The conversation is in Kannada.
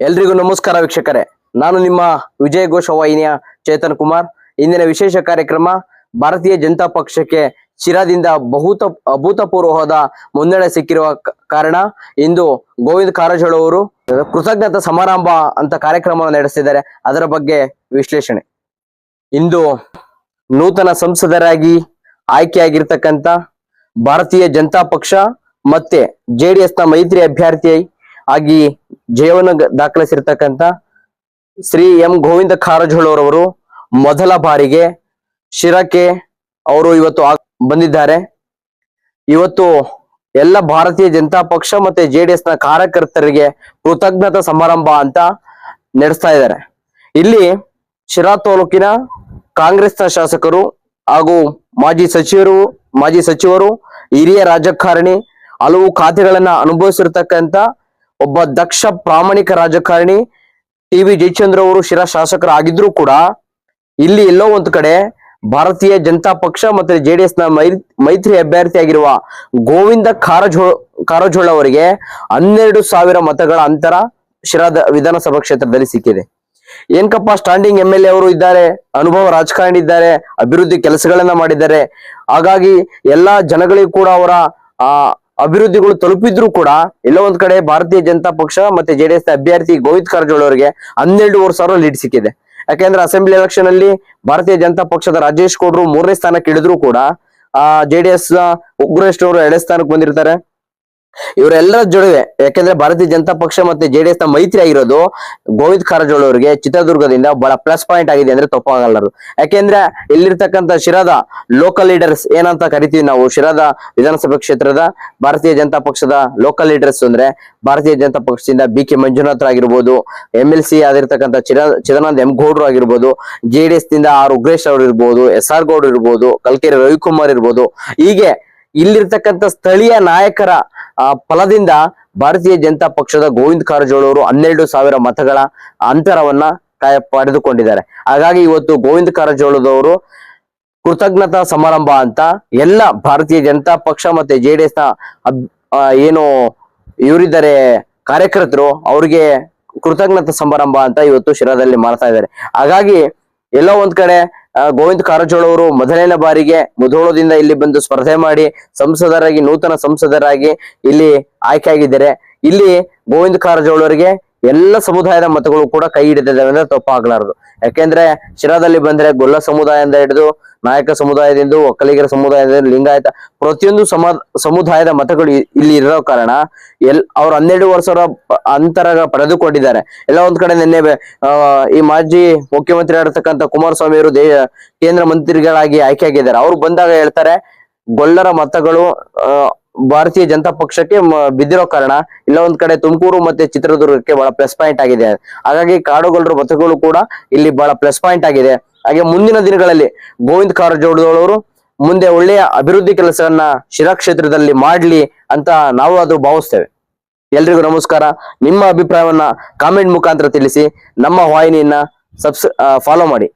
ಎಲ್ರಿಗೂ ನಮಸ್ಕಾರ ವೀಕ್ಷಕರೇ. ನಾನು ನಿಮ್ಮ ವಿಜಯ ಘೋಷ ವಾಹಿನಿಯ ಚೇತನ್ ಕುಮಾರ್. ಇಂದಿನ ವಿಶೇಷ ಕಾರ್ಯಕ್ರಮ ಭಾರತೀಯ ಜನತಾ ಪಕ್ಷಕ್ಕೆ ಶಿರಾದಿಂದ ಬಹುತ ಅಭೂತಪೂರ್ವವಾದ ಮುನ್ನಡೆ ಸಿಕ್ಕಿರುವ ಕಾರಣ ಇಂದು ಗೋವಿಂದ ಕಾರಜೋಳ ಅವರು ಕೃತಜ್ಞತಾ ಸಮಾರಂಭ ಅಂತ ಕಾರ್ಯಕ್ರಮವನ್ನು ನಡೆಸಿದ್ದಾರೆ ಅದರ ಬಗ್ಗೆ ವಿಶ್ಲೇಷಣೆ. ಇಂದು ನೂತನ ಸಂಸದರಾಗಿ ಆಯ್ಕೆಯಾಗಿರ್ತಕ್ಕಂಥ ಭಾರತೀಯ ಜನತಾ ಪಕ್ಷ ಮತ್ತೆ ಜೆಡಿಎಸ್ನ ಮೈತ್ರಿ ಅಭ್ಯರ್ಥಿ ಆಗಿ ಜಯವನ್ನು ದಾಖಲಿಸಿರ್ತಕ್ಕಂಥ ಶ್ರೀ ಎಂ ಗೋವಿಂದ ಕಾರಜೋಳವರವರು ಮೊದಲ ಬಾರಿಗೆ ಶಿರಕ್ಕೆ ಅವರು ಇವತ್ತು ಬಂದಿದ್ದಾರೆ. ಇವತ್ತು ಎಲ್ಲ ಭಾರತೀಯ ಜನತಾ ಪಕ್ಷ ಮತ್ತೆ ಜೆಡಿಎಸ್ನ ಕಾರ್ಯಕರ್ತರಿಗೆ ಕೃತಜ್ಞತಾ ಸಮಾರಂಭ ಅಂತ ನಡೆಸ್ತಾ ಇದ್ದಾರೆ. ಇಲ್ಲಿ ಶಿರಾ ತಾಲೂಕಿನ ಕಾಂಗ್ರೆಸ್ನ ಶಾಸಕರು ಹಾಗೂ ಮಾಜಿ ಸಚಿವರು ಮಾಜಿ ಸಚಿವರು, ಹಿರಿಯ ರಾಜಕಾರಣಿ, ಹಲವು ಖಾತೆಗಳನ್ನ ಅನುಭವಿಸಿರ್ತಕ್ಕಂತ ಒಬ್ಬ ದಕ್ಷ ಪ್ರಾಮಾಣಿಕ ರಾಜಕಾರಣಿ ಟಿ ವಿ ಜಯಚಂದ್ರ ಅವರು ಶಿರಾ ಶಾಸಕರಾಗಿದ್ರು ಕೂಡ ಇಲ್ಲಿ ಎಲ್ಲೋ ಒಂದು ಕಡೆ ಭಾರತೀಯ ಜನತಾ ಪಕ್ಷ ಮತ್ತೆ ಜೆಡಿಎಸ್ನ ಮೈತ್ರಿ ಅಭ್ಯರ್ಥಿಯಾಗಿರುವ ಗೋವಿಂದ ಕಾರಜೋಳ ಕಾರಜೋಳ ಅವರಿಗೆ ಹನ್ನೆರಡು ಸಾವಿರ ಮತಗಳ ಅಂತರ ಶಿರಾದ ವಿಧಾನಸಭಾ ಕ್ಷೇತ್ರದಲ್ಲಿ ಸಿಕ್ಕಿದೆ. ಏನ್ಕಪ್ಪ, ಸ್ಟ್ಯಾಂಡಿಂಗ್ ಎಂ ಎಲ್ ಎ ಅವರು ಇದ್ದಾರೆ, ಅನುಭವ ರಾಜಕಾರಣಿ ಇದ್ದಾರೆ, ಅಭಿವೃದ್ಧಿ ಕೆಲಸಗಳನ್ನ ಮಾಡಿದ್ದಾರೆ. ಹಾಗಾಗಿ ಎಲ್ಲಾ ಜನಗಳಿಗೂ ಕೂಡ ಅವರ, ಆ ಅಭಿವೃದ್ಧಿಗಳು ತಲುಪಿದ್ರು ಕೂಡ ಎಲ್ಲೋ ಒಂದ್ ಕಡೆ ಭಾರತೀಯ ಜನತಾ ಪಕ್ಷ ಮತ್ತೆ ಜೆಡಿಎಸ್ ಅಭ್ಯರ್ಥಿ ಗೋವಿಂದ್ ಕಾರಜೋಳ ಅವರಿಗೆ ಹನ್ನೆರಡೂವರೆ ಸಾವಿರ ಲೀಡ್ ಸಿಕ್ಕಿದೆ. ಯಾಕೆಂದ್ರೆ ಅಸೆಂಬ್ಲಿ ಎಲೆಕ್ಷನ್ ಅಲ್ಲಿ ಭಾರತೀಯ ಜನತಾ ಪಕ್ಷದ ರಾಜೇಶ್ ಗೌಡ್ರು ಮೂರನೇ ಸ್ಥಾನಕ್ಕೆ ಇಳಿದ್ರು ಕೂಡ, ಆ, ಜೆಡಿಎಸ್ ಉಗ್ರೇಶ್ ಅವರು ಎರಡನೇ ಸ್ಥಾನಕ್ಕೆ ಬಂದಿರ್ತಾರೆ. ಇವರೆಲ್ಲರ ಜೊಡವೆ ಯಾಕೆಂದ್ರೆ ಭಾರತೀಯ ಜನತಾ ಪಕ್ಷ ಮತ್ತೆ ಜೆಡಿಎಸ್ನ ಮೈತ್ರಿ ಆಗಿರೋದು ಗೋವಿಂದ ಕಾರಜೋಳ ಅವರಿಗೆ ಚಿತ್ರದುರ್ಗದಿಂದ ಬಹಳ ಪ್ಲಸ್ ಪಾಯಿಂಟ್ ಆಗಿದೆ ಅಂದ್ರೆ ತಪ್ಪಾಗಲ್ಲರು ಯಾಕೆಂದ್ರೆ ಇಲ್ಲಿರ್ತಕ್ಕಂಥ ಶಿರಾದ ಲೋಕಲ್ ಲೀಡರ್ಸ್ ಏನಂತ ಕರಿತೀವಿ ನಾವು, ಶಿರಾದ ವಿಧಾನಸಭಾ ಕ್ಷೇತ್ರದ ಭಾರತೀಯ ಜನತಾ ಪಕ್ಷದ ಲೋಕಲ್ ಲೀಡರ್ಸ್ ಅಂದ್ರೆ ಭಾರತೀಯ ಜನತಾ ಪಕ್ಷದಿಂದ ಬಿ ಕೆ ಮಂಜುನಾಥ್ ಆಗಿರ್ಬೋದು ಎಂ ಎಲ್ ಸಿ ಆಗಿರ್ತಕ್ಕಂಥ ಚಿರ, ಚಿದಾನಂದ ಎಂ ಗೌಡ್ರು ಆಗಿರ್ಬೋದು ಜೆಡಿಎಸ್ನಿಂದ ಆರ್ ಉಗ್ರೇಶ್ ಅವರು ಇರ್ಬೋದು ಎಸ್ ಆರ್ ಗೌಡ್ ಇರ್ಬೋದು, ಕಲ್ಕೆರೆ ರವಿಕುಮಾರ್ ಇರ್ಬೋದು, ಹೀಗೆ ಇಲ್ಲಿರ್ತಕ್ಕಂಥ ಸ್ಥಳೀಯ ನಾಯಕರ ಆ, ಫಲದಿಂದ ಭಾರತೀಯ ಜನತಾ ಪಕ್ಷದ ಗೋವಿಂದ ಕಾರಜೋಳ ಅವರು ಹನ್ನೆರಡು ಸಾವಿರ ಮತಗಳ ಅಂತರವನ್ನ ಪಡೆದುಕೊಂಡಿದ್ದಾರೆ. ಹಾಗಾಗಿ ಇವತ್ತು ಗೋವಿಂದ ಕಾರಜೋಳದವರು ಕೃತಜ್ಞತಾ ಸಮಾರಂಭ ಅಂತ ಎಲ್ಲ ಭಾರತೀಯ ಜನತಾ ಪಕ್ಷ ಮತ್ತೆ ಜೆ ಡಿ ಅಬ್- ಆ, ಏನು ಇವರಿದ್ದಾರೆ ಕಾರ್ಯಕರ್ತರು ಅವ್ರಿಗೆ ಕೃತಜ್ಞತಾ ಸಮಾರಂಭ ಅಂತ ಇವತ್ತು ಶಿರಾದಲ್ಲಿ ಮಾಡ್ತಾ ಇದ್ದಾರೆ. ಹಾಗಾಗಿ ಎಲ್ಲೋ ಒಂದ್ ಕಡೆ ಗೋವಿಂದ ಕಾರಜೋಳ ಅವರು ಮೊದಲನೇ ಬಾರಿಗೆ ಮುಧೋಳದಿಂದ ಇಲ್ಲಿ ಬಂದು ಸ್ಪರ್ಧೆ ಮಾಡಿ ಸಂಸದರಾಗಿ, ನೂತನ ಸಂಸದರಾಗಿ ಇಲ್ಲಿ ಆಯ್ಕೆಯಾಗಿದ್ದಾರೆ. ಇಲ್ಲಿ ಗೋವಿಂದ ಕಾರಜೋಳವರಿಗೆ ಎಲ್ಲ ಸಮುದಾಯದ ಮತಗಳು ಕೂಡ ಕೈ ಹಿಡಿದಿದ್ದಾವೆ ಅಂದ್ರೆ ತಪ್ಪಾಗಲಾರದು. ಯಾಕೆಂದ್ರೆ ಶಿರಾದಲ್ಲಿ ಬಂದ್ರೆ ಗೊಲ್ಲ ಸಮುದಾಯದಿಂದ ಹಿಡಿದು ನಾಯಕ ಸಮುದಾಯದಿಂದ, ಒಕ್ಕಲಿಗರ ಸಮುದಾಯದಿಂದ, ಲಿಂಗಾಯತ, ಪ್ರತಿಯೊಂದು ಸಮ, ಸಮುದಾಯದ ಮತಗಳು ಇಲ್ಲಿ ಇರೋ ಕಾರಣ ಎಲ್, ಅವ್ರು ಹನ್ನೆರಡು ವರ್ಷ ಅಂತರ ಪಡೆದುಕೊಂಡಿದ್ದಾರೆ. ಎಲ್ಲ ಒಂದ್ ಕಡೆ ನಿನ್ನೆ ಈ ಮಾಜಿ ಮುಖ್ಯಮಂತ್ರಿ ಆಗಿರ್ತಕ್ಕಂಥ ಕುಮಾರಸ್ವಾಮಿ ಅವರು ಕೇಂದ್ರ ಮಂತ್ರಿಗಳಾಗಿ ಆಯ್ಕೆಯಾಗಿದ್ದಾರೆ ಅವ್ರು ಬಂದಾಗ ಹೇಳ್ತಾರೆ, ಗೊಲ್ಲರ ಮತಗಳು ಭಾರತೀಯ ಜನತಾ ಪಕ್ಷಕ್ಕೆ ಬಿದ್ದಿರೋ ಕಾರಣ ಇಲ್ಲ ಒಂದ್ ಕಡೆ ತುಮಕೂರು ಮತ್ತೆ ಚಿತ್ರದುರ್ಗಕ್ಕೆ ಬಹಳ ಪ್ಲಸ್ ಪಾಯಿಂಟ್ ಆಗಿದೆ. ಹಾಗಾಗಿ ಕಾಡುಗೊಲ್ಲರ ಮತಗಳು ಕೂಡ ಇಲ್ಲಿ ಬಹಳ ಪ್ಲಸ್ ಪಾಯಿಂಟ್ ಆಗಿದೆ. ಹಾಗೆ ಮುಂದಿನ ದಿನಗಳಲ್ಲಿ ಗೋವಿಂದ ಕಾರಜೋಳದವರು ಮುಂದೆ ಒಳ್ಳೆಯ ಅಭಿವೃದ್ಧಿ ಕೆಲಸವನ್ನ ಶಿರಾ ಕ್ಷೇತ್ರದಲ್ಲಿ ಮಾಡ್ಲಿ ಅಂತ ನಾವು ಅದು ಭಾವಿಸ್ತೇವೆ. ಎಲ್ರಿಗೂ ನಮಸ್ಕಾರ. ನಿಮ್ಮ ಅಭಿಪ್ರಾಯವನ್ನ ಕಾಮೆಂಟ್ ಮುಖಾಂತರ ತಿಳಿಸಿ, ನಮ್ಮ ವಾಹಿನಿಯನ್ನ ಸಬ್ಸ್ ಫಾಲೋ ಮಾಡಿ.